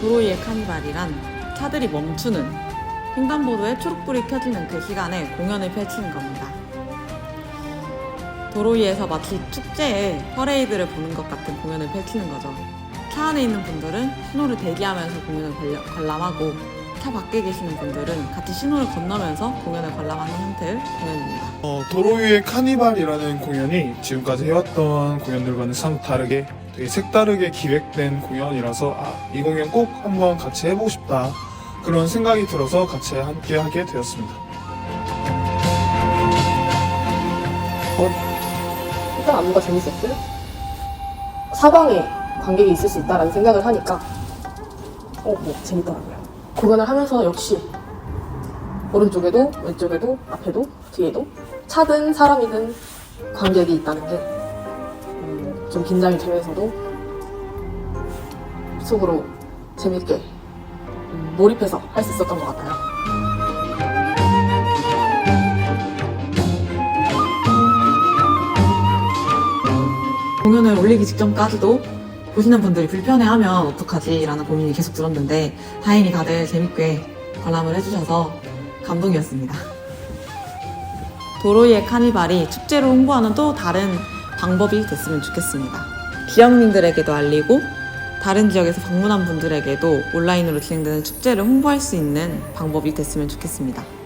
시간 차들이 멈추는 횡단보도에 초록불이 켜지는 그 시간에 공연을 펼치는 겁니다. 도로 위에서 마치 축제에 퍼레이드를 보는 것 같은 공연을 펼치는 거죠. 차 안에 있는 분들은 신호를 대기하면서 공연을 관람하고 차 밖에 계시는 분들은 같이 신호를 건너면서 공연을 관람하는 형태의 공연입니다. 어, 도로 위의 카니발이라는 공연이 지금까지 해왔던 공연들과는 참 다르게 색다르게 기획된 공연이라서 아, 이 공연 꼭 한번 같이 해보고 싶다 그런 생각이 들어서 같이 함께 하게 되었습니다. 일단 안무가 재밌었고요. 사방에 관객이 있을 수 있다라는 생각을 하니까 어, 뭐 재밌더라고요. 공연을 하면서 역시 오른쪽에도 왼쪽에도 앞에도 뒤에도 차든 사람이든 관객이 있다는 게 음, 좀 긴장이 되면서도 속으로 재밌게 음, 몰입해서 할 수 있었던 것 같아요. 공연을 올리기 직전까지도 보시는 분들이 불편해하면 어떡하지라는 고민이 계속 들었는데 다행히 다들 재밌게 관람을 해주셔서 감동이었습니다. 도로의 카니발이 축제로 홍보하는 또 다른 방법이 됐으면 좋겠습니다. 기업민들에게도 알리고 다른 지역에서 방문한 분들에게도 온라인으로 진행되는 축제를 홍보할 수 있는 방법이 됐으면 좋겠습니다.